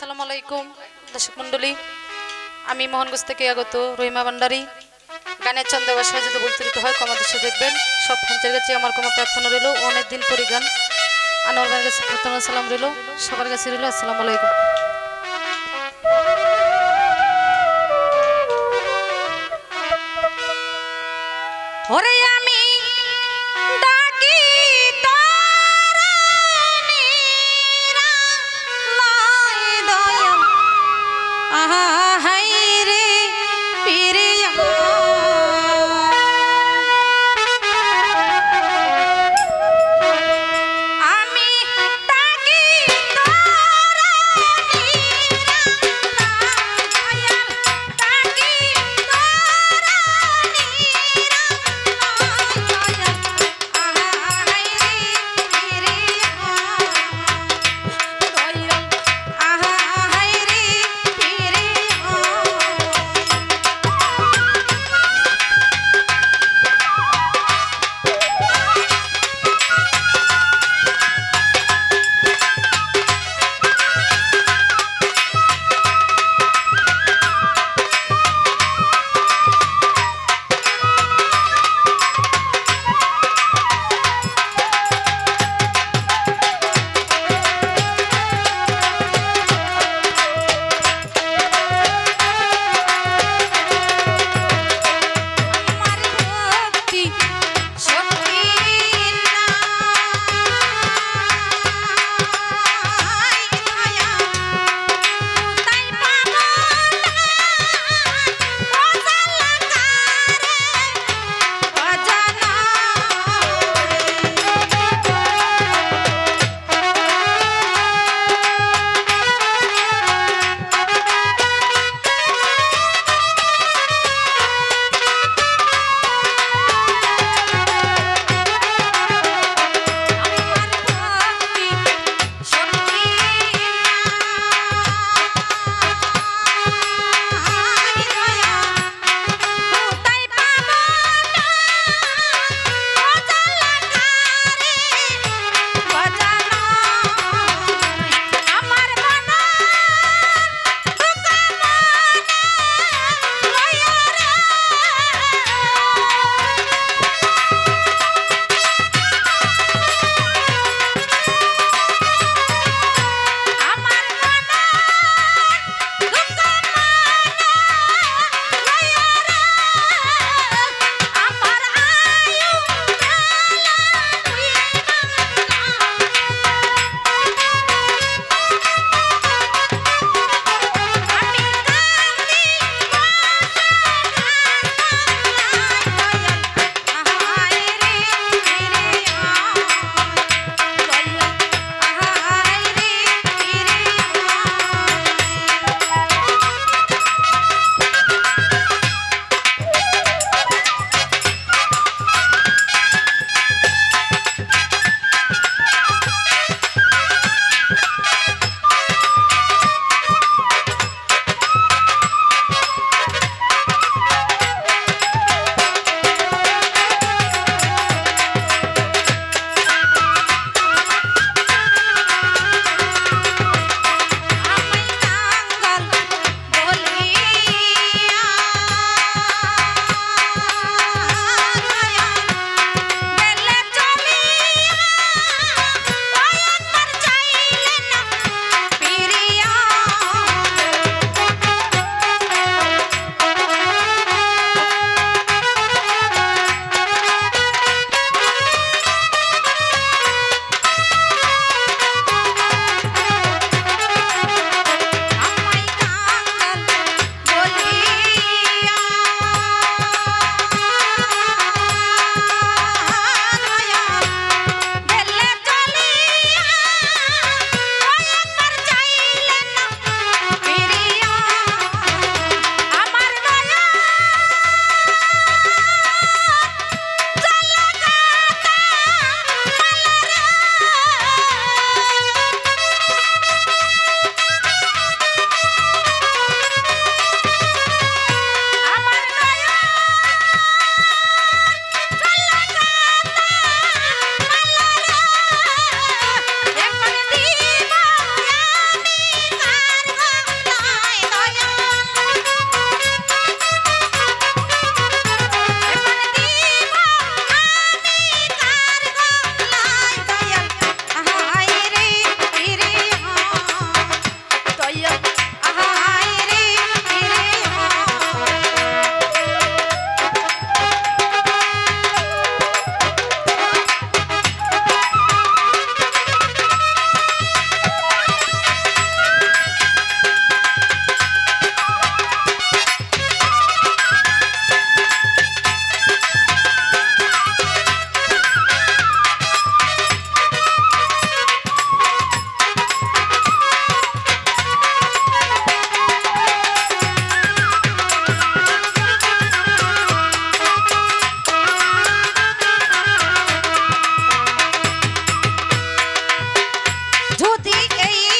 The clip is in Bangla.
আসসালামু আলাইকুম, দর্শক মণ্ডলী। আমি মোহনগঞ্জ থেকে আগত রহিমা ভান্ডারী। গানের চন্দ্র বাসায় যদি বলতে হয় কমাদেশে দেখবেন, সব ফ্যান্সের কাছে আমার কোনো প্রার্থনা রইল। অনেক দিন পরে গান, আনোয়ার ভাইয়ের কাছে প্রার্থনা, সালাম রইল। সবার কাছে রইল, আসসালামু আলাইকুম। ওরে ದುತಿಕೆಯೇ